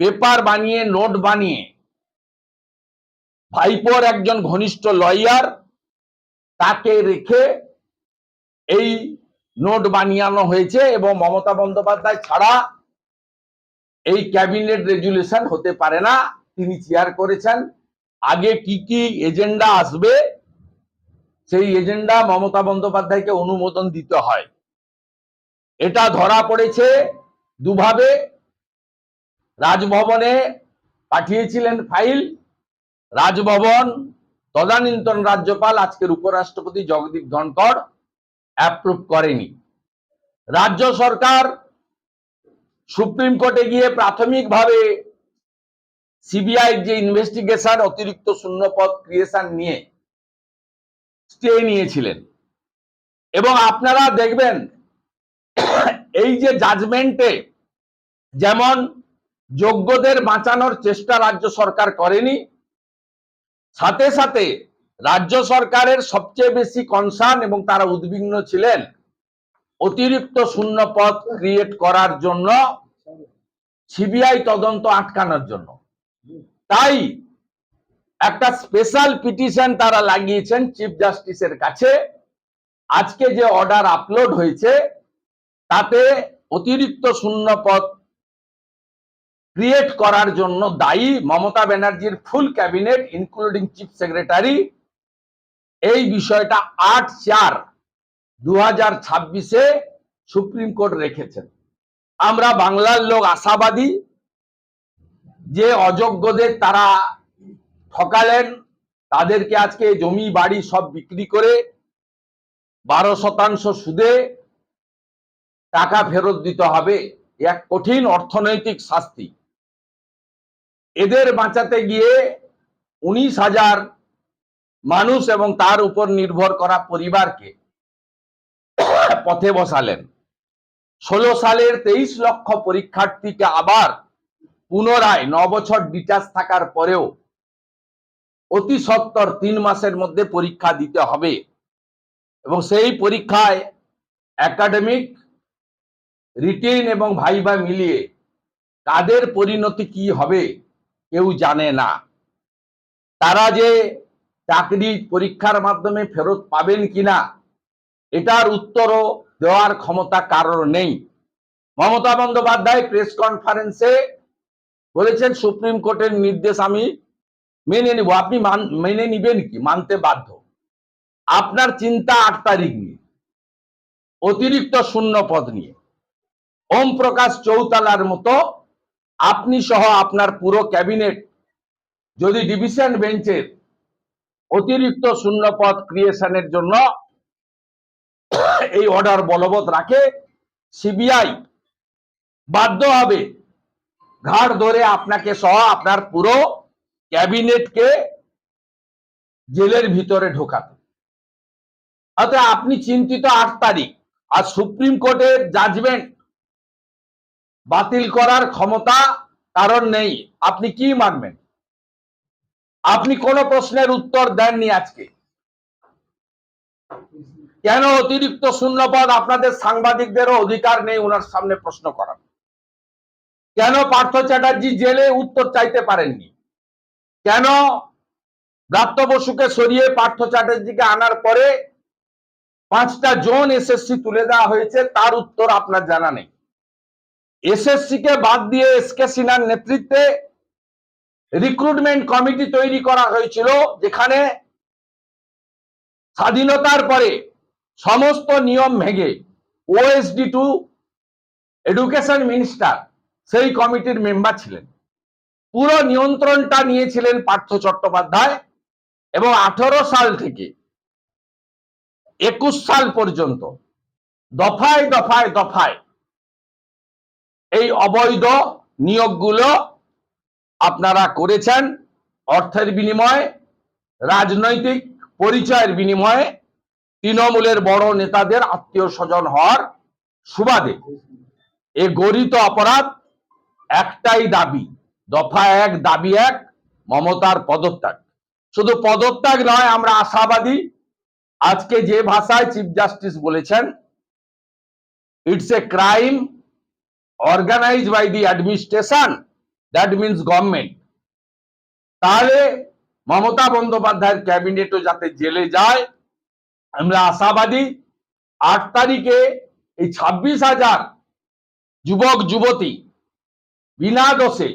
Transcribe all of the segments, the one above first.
Paper বানিয়ে, note বানিয়ে, ভাইপোর একজন ঘনিষ্ঠ লয়ার তাকে রেখে এই নোট বানিয়ানো হয়েছে এবং মমতা বন্দ্যোপাধ্যায় ছাড়া এই ক্যাবিনেট রেজুলেশন হতে পারে না। তিনি চেয়ার করেছেন। আগে কি কি এজেন্ডা আসবে, সেই এজেন্ডা মমতা বন্দ্যোপাধ্যায়কে অনুমোদন দিতে হয়। এটা ধরা পড়েছে দুভাবে। রাজভবনে পাঠিয়েছিলেন ফাইল। রাজভবন, তদানীন্তন রাজ্যপাল, আজকের উপরাষ্ট্রপতি জগদীপ ধনকর অ্যাপ্রুভ করেনি। রাজ্য সরকার সুপ্রিম কোর্টে গিয়ে প্রাথমিকভাবে সিবিআই যে ইনভেস্টিগেশন অতিরিক্ত শূন্যপদ ক্রিয়েশন নিয়ে স্টে নিয়েছিলেন। এবং আপনারা দেখবেন, এই যে জাজমেন্টে যেমন যোগ্যদের বাঁচানোর চেষ্টা রাজ্য সরকার করেনি। সাথে সাথে রাজ্য সরকারের সবচেয়ে বেশি কনসার্ন এবং তারা উদ্বিগ্ন ছিলেন অতিরিক্ত শূন্য পদ ক্রিয়েট করার জন্য সিবিআই তদন্ত আটকানোর জন্য। তাই একটা স্পেশাল পিটিশন তারা লাগিয়েছেন চিফ জাস্টিসের কাছে। আজকে যে অর্ডার আপলোড হয়েছে, তাতে অতিরিক্ত শূন্য পদ ক্রিয়েট করার জন্য দায়ী মমতা ব্যানার্জির full cabinet including chief secretary এই বিষয়টা আট চার দু হাজার ছাব্বিশে সুপ্রিম কোর্ট রেখেছেন। আমরা বাংলার লোক আশাবাদী যে অযোগ্যদের তারা ঠকালেন, তাদেরকে আজকে জমি, বাড়ি সব বিক্রি করে বারো শতাংশ সুদে টাকা ফেরত দিতে হবে। এক কঠিন অর্থনৈতিক শাস্তি। এদের বাঁচাতে গিয়ে উনিশ হাজার মানুষ এবং তার উপর নির্ভর করা পরিবারকে পথে বসালেন। ষোলো সালের তেইশ লক্ষ পরীক্ষার্থীকে আবার পুনরায় ন বছর ডিটাচ থাকার পরেও অতি সত্তর তিন মাসের মধ্যে পরীক্ষা দিতে হবে এবং সেই পরীক্ষায় একাডেমিক রিটেন এবং ভাইবা মিলিয়ে তাদের পরিণতি কি হবে কেউ জানে না। তারা যে চাকরি পরীক্ষার মাধ্যমে ফেরত পাবেন কিনা, এটার উত্তরও দেওয়ার ক্ষমতা কারোর নেই। মমতা বন্দ্যোপাধ্যায় প্রেস কনফারেন্সে বলেছেন, সুপ্রিম কোর্টের নির্দেশ আমি মেনে নিব। আপনি মান- নিবেন কি? মানতে বাধ্য। আপনার চিন্তা আট তারিখ নিয়ে, অতিরিক্ত শূন্য পদ নিয়ে। ওম প্রকাশ চৌতালার মতো আপনি সহ আপনার পুরো ক্যাবিনেট যদি ডিভিশন বেঞ্চের অতিরিক্ত শূন্য পদ ক্রিয়েশনের জন্য এই অর্ডার বলবৎ রাখে সিবিআই বাধ্য হবে ঘাড় ধরে আপনাকে সহ আপনার পুরো ক্যাবিনেটকে জেলের ভিতরে ঢোকাতে। অতএব আপনি চিন্তিত আট তারিখ আর সুপ্রিম কোর্টের জাজমেন্ট বাতিল করার ক্ষমতা কারণ নেই। আপনি কি মানবেন? আপনি কোন প্রশ্নের উত্তর দেননি আজকে। কেন অতিরিক্ত শূন্যপদ আপনাদের সাংবাদিকদেরও অধিকার নেই ওনার সামনে প্রশ্ন করার? কেন পার্থ চ্যাটার্জি জেলে উত্তর চাইতে পারেননি? কেন ব্রাত্য বসুকে সরিয়ে পার্থ চ্যাটার্জিকে আনার পরে পাঁচটা জোন এসএসসি তুলে দেওয়া হয়েছে? তার উত্তর আপনার জানা নেই। এসএসসি কে বাদ দিয়ে এস কে সিনহার নেতৃত্বে রিক্রুটমেন্ট কমিটি তৈরি করা হয়েছিল, যেখানে স্বাধীনতার পরে সমস্ত নিয়ম ভেঙে ওএসডি টু এডুকেশন মিনিস্টার সেই কমিটির মেম্বার ছিলেন। পুরো নিয়ন্ত্রণটা নিয়েছিলেন পার্থ চট্টোপাধ্যায় এবং আঠারো সাল থেকে একুশ সাল পর্যন্ত দফায় দফায় দফায় এই অবৈধ নিয়োগগুলো আপনারা করেছেন অর্থের বিনিময়ে, রাজনৈতিক পরিচয়ের বিনিময়ে তৃণমূলের বড় নেতাদের আত্মীয় স্বজন হওয়ার সুবাদে এ গরিত অপরাধ একটাই দাবি, দফা এক, দাবি এক, মমতার পদত্যাগ। শুধু পদত্যাগ নয়, আমরা আশাবাদী আজকে যে ভাষায় চিফ জাস্টিস বলেছেন it's a crime organized by the administration that means government তাহলে মমতা বন্দ্যোপাধ্যায়ের ক্যাবিনেটও যাতে জেলে যায়, আমরা আশাবাদী আট তারিখে এই ছাব্বিশ হাজার যুবক, যুবতী বিনা দোষে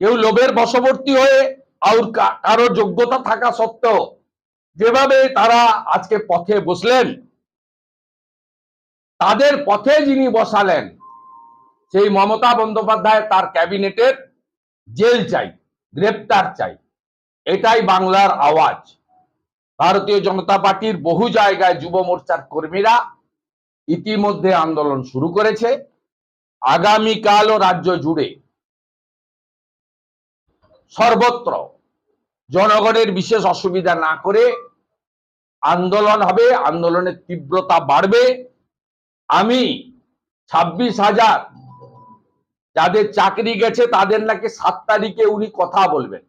কেউ লোভের বশবর্তী হয়ে আর কারও যোগ্যতা থাকা সত্ত্বেও যেভাবে তারা আজকে পথে বসলেন, তাদের পথে যিনি বসালেন সেই মমতা বন্দ্যোপাধ্যায় তার ক্যাবিনেটের জেল চাই, গ্রেপ্তার চাই। এটাই বাংলার আওয়াজ। ভারতীয় জনতা পার্টির বহু জায়গায় যুব মোর্চার কর্মীরা ইতিমধ্যে আন্দোলন শুরু করেছে। আগামীকালও রাজ্য জুড়ে সর্বত্র জনগণের বিশেষ অসুবিধা না করে আন্দোলন হবে, আন্দোলনের তীব্রতা বাড়বে। আমি ছাব্বিশ হাজার যাদের চাকরি গেছে তাদের নাকি সাত তারিখে উনি কথা বলবেন।